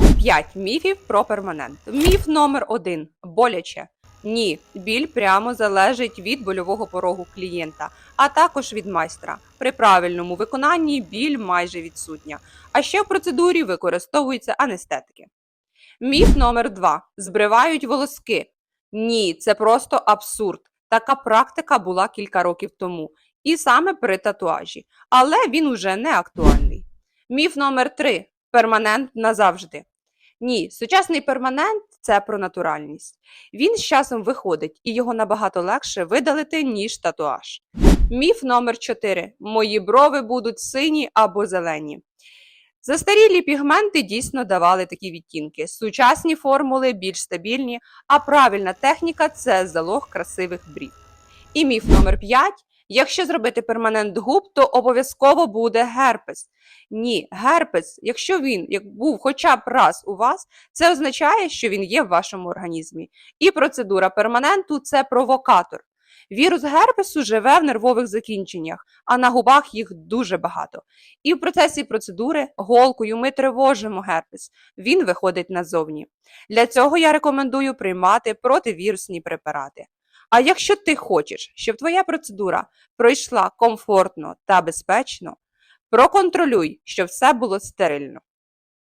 Топ-5 міфів про перманент. Міф номер 1 боляче. Ні, біль прямо залежить від больового порогу клієнта, а також від майстра. При правильному виконанні біль майже відсутня. А ще в процедурі використовуються анестетики. Міф номер 2 збривають волоски. Ні, це просто абсурд. Така практика була кілька років тому, і саме при татуажі, але він уже не актуальний. Міф номер 3 перманент назавжди. Ні, сучасний перманент це про натуральність. Він з часом виходить, і його набагато легше видалити, ніж татуаж. Міф номер 4 Мої брови будуть сині або зелені. Застарілі пігменти дійсно давали такі відтінки. Сучасні формули більш стабільні, а правильна техніка це залог красивих брів. І міф номер 5 Якщо зробити перманент губ, то обов'язково буде герпес. Ні, герпес, якщо він як був хоча б раз у вас, це означає, що він є в вашому організмі. І процедура перманенту це провокатор. Вірус герпесу живе в нервових закінченнях, а на губах їх дуже багато. І в процесі процедури голкою ми тривожимо герпес. Він виходить назовні. Для цього я рекомендую приймати противірусні препарати. А якщо ти хочеш, щоб твоя процедура пройшла комфортно та безпечно, проконтролюй, щоб все було стерильно.